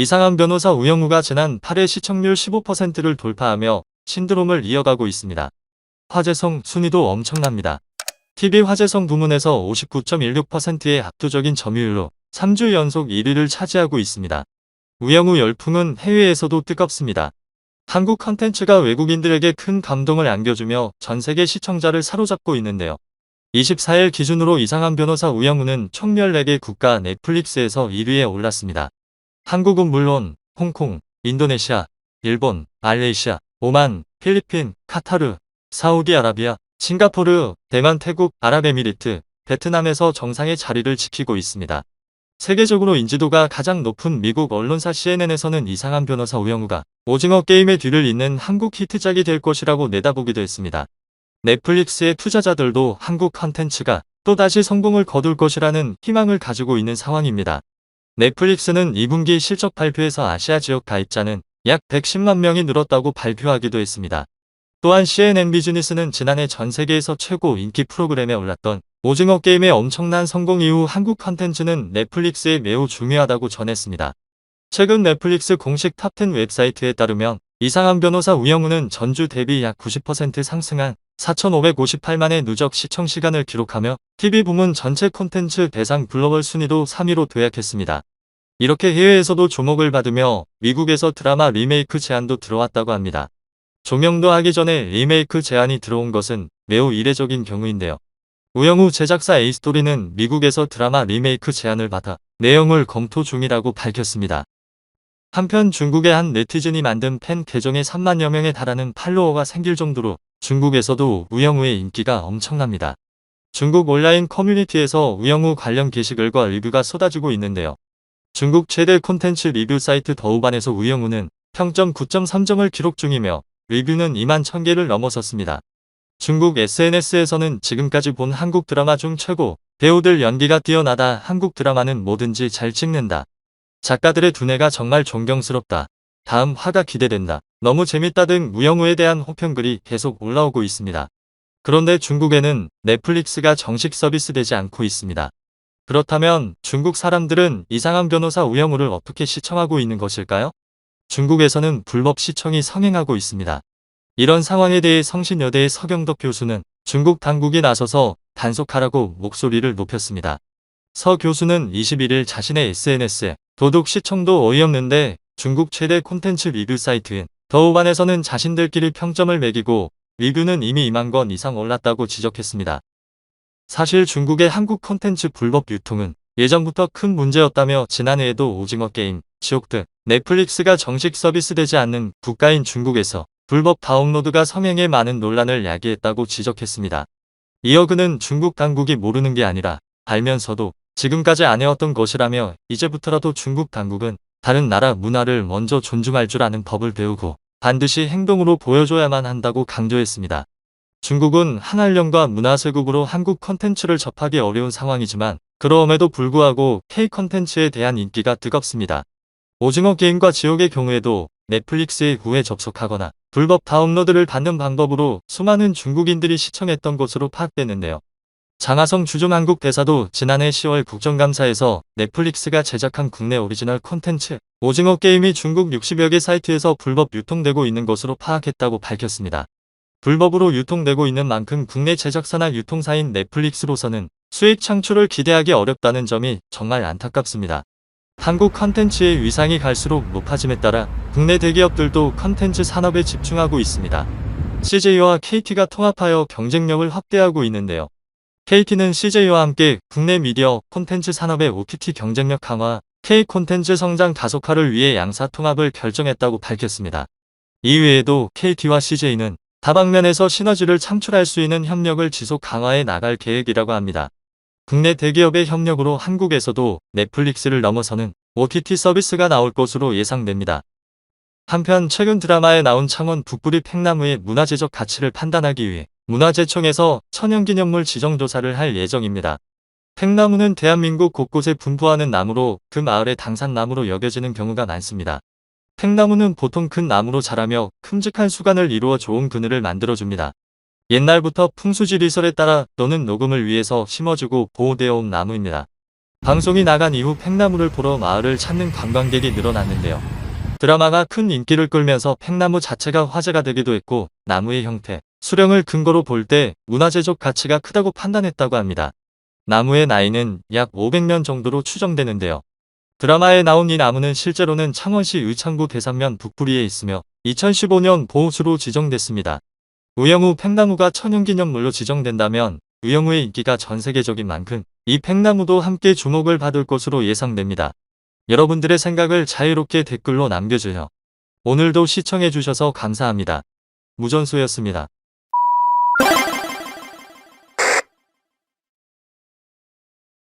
이상한 변호사 우영우가 지난 8회 시청률 15%를 돌파하며 신드롬을 이어가고 있습니다. 화제성 순위도 엄청납니다. TV 화제성 부문에서 59.16%의 압도적인 점유율로 3주 연속 1위를 차지하고 있습니다. 우영우 열풍은 해외에서도 뜨겁습니다. 한국 컨텐츠가 외국인들에게 큰 감동을 안겨주며 전 세계 시청자를 사로잡고 있는데요. 24일 기준으로 이상한 변호사 우영우는 총 14개 국가 넷플릭스에서 1위에 올랐습니다. 한국은 물론 홍콩, 인도네시아, 일본, 말레이시아, 오만, 필리핀, 카타르, 사우디아라비아, 싱가포르, 대만, 태국, 아랍에미리트, 베트남에서 정상의 자리를 지키고 있습니다. 세계적으로 인지도가 가장 높은 미국 언론사 CNN에서는 이상한 변호사 우영우가 오징어 게임의 뒤를 잇는 한국 히트작이 될 것이라고 내다보기도 했습니다. 넷플릭스의 투자자들도 한국 컨텐츠가 또다시 성공을 거둘 것이라는 희망을 가지고 있는 상황입니다. 넷플릭스는 2분기 실적 발표에서 아시아 지역 가입자는 약 110만 명이 늘었다고 발표하기도 했습니다. 또한 CNN 비즈니스는 지난해 전 세계에서 최고 인기 프로그램에 올랐던 오징어 게임의 엄청난 성공 이후 한국 컨텐츠는 넷플릭스에 매우 중요하다고 전했습니다. 최근 넷플릭스 공식 탑10 웹사이트에 따르면 이상한 변호사 우영우는 전주 대비 약 90% 상승한 4,558만의 누적 시청 시간을 기록하며 TV 부문 전체 콘텐츠 대상 글로벌 순위도 3위로 도약했습니다. 이렇게 해외에서도 주목을 받으며 미국에서 드라마 리메이크 제안도 들어왔다고 합니다. 종영도 하기 전에 리메이크 제안이 들어온 것은 매우 이례적인 경우인데요. 우영우 제작사 A스토리는 미국에서 드라마 리메이크 제안을 받아 내용을 검토 중이라고 밝혔습니다. 한편 중국의 한 네티즌이 만든 팬 계정에 3만여 명에 달하는 팔로워가 생길 정도로 중국에서도 우영우의 인기가 엄청납니다. 중국 온라인 커뮤니티에서 우영우 관련 게시글과 리뷰가 쏟아지고 있는데요. 중국 최대 콘텐츠 리뷰 사이트 더우반에서 우영우는 평점 9.3점을 기록 중이며 리뷰는 2만 1000개를 넘어섰습니다. 중국 SNS에서는 지금까지 본 한국 드라마 중 최고, 배우들 연기가 뛰어나다, 한국 드라마는 뭐든지 잘 찍는다. 작가들의 두뇌가 정말 존경스럽다. 다음 화가 기대된다. 너무 재밌다 등 우영우에 대한 호평글이 계속 올라오고 있습니다. 그런데 중국에는 넷플릭스가 정식 서비스되지 않고 있습니다. 그렇다면 중국 사람들은 이상한 변호사 우영우를 어떻게 시청하고 있는 것일까요? 중국에서는 불법 시청이 성행하고 있습니다. 이런 상황에 대해 성신여대의 서경덕 교수는 중국 당국이 나서서 단속하라고 목소리를 높였습니다. 서 교수는 21일 자신의 SNS에 도둑 시청도 어이없는데 중국 최대 콘텐츠 리뷰 사이트인 더우반에서는 자신들끼리 평점을 매기고 리뷰는 이미 2만 건 이상 올랐다고 지적했습니다. 사실 중국의 한국 콘텐츠 불법 유통은 예전부터 큰 문제였다며 지난해에도 오징어 게임, 지옥 등 넷플릭스가 정식 서비스되지 않는 국가인 중국에서 불법 다운로드가 성행해 많은 논란을 야기했다고 지적했습니다. 이어 그는 중국 당국이 모르는 게 아니라 알면서도 지금까지 안 해왔던 것이라며 이제부터라도 중국 당국은 다른 나라 문화를 먼저 존중할 줄 아는 법을 배우고 반드시 행동으로 보여줘야만 한다고 강조했습니다. 중국은 한알령과 문화세국으로 한국 컨텐츠를 접하기 어려운 상황이지만 그럼에도 불구하고 K 컨텐츠에 대한 인기가 뜨겁습니다. 오징어 게임과 지옥의 경우에도 넷플릭스에 후에 접속하거나 불법 다운로드를 받는 방법으로 수많은 중국인들이 시청했던 것으로 파악되는데요. 장하성 주중 한국 대사도 지난해 10월 국정감사에서 넷플릭스가 제작한 국내 오리지널 콘텐츠 오징어 게임이 중국 60여 개 사이트에서 불법 유통되고 있는 것으로 파악했다고 밝혔습니다. 불법으로 유통되고 있는 만큼 국내 제작사나 유통사인 넷플릭스로서는 수익 창출을 기대하기 어렵다는 점이 정말 안타깝습니다. 한국 컨텐츠의 위상이 갈수록 높아짐에 따라 국내 대기업들도 컨텐츠 산업에 집중하고 있습니다. CJ와 KT가 통합하여 경쟁력을 확대하고 있는데요. KT는 CJ와 함께 국내 미디어 콘텐츠 산업의 OTT 경쟁력 강화, K 콘텐츠 성장 가속화를 위해 양사 통합을 결정했다고 밝혔습니다. 이외에도 KT와 CJ는 다방면에서 시너지를 창출할 수 있는 협력을 지속 강화해 나갈 계획이라고 합니다. 국내 대기업의 협력으로 한국에서도 넷플릭스를 넘어서는 OTT 서비스가 나올 것으로 예상됩니다. 한편 최근 드라마에 나온 창원 북부리 팽나무의 문화재적 가치를 판단하기 위해 문화재청에서 천연기념물 지정조사를 할 예정입니다. 팽나무는 대한민국 곳곳에 분포하는 나무로 그 마을의 당산나무로 여겨지는 경우가 많습니다. 팽나무는 보통 큰 나무로 자라며 큼직한 수간을 이루어 좋은 그늘을 만들어줍니다. 옛날부터 풍수지리설에 따라 또는 녹음을 위해서 심어주고 보호되어 온 나무입니다. 방송이 나간 이후 팽나무를 보러 마을을 찾는 관광객이 늘어났는데요. 드라마가 큰 인기를 끌면서 팽나무 자체가 화제가 되기도 했고 나무의 형태, 수령을 근거로 볼 때 문화재적 가치가 크다고 판단했다고 합니다. 나무의 나이는 약 500년 정도로 추정되는데요. 드라마에 나온 이 나무는 실제로는 창원시 의창구 대산면 북부리에 있으며 2015년 보호수로 지정됐습니다. 우영우 팽나무가 천연기념물로 지정된다면 우영우의 인기가 전 세계적인 만큼 이 팽나무도 함께 주목을 받을 것으로 예상됩니다. 여러분들의 생각을 자유롭게 댓글로 남겨주세요. 오늘도 시청해주셔서 감사합니다. 무전수였습니다.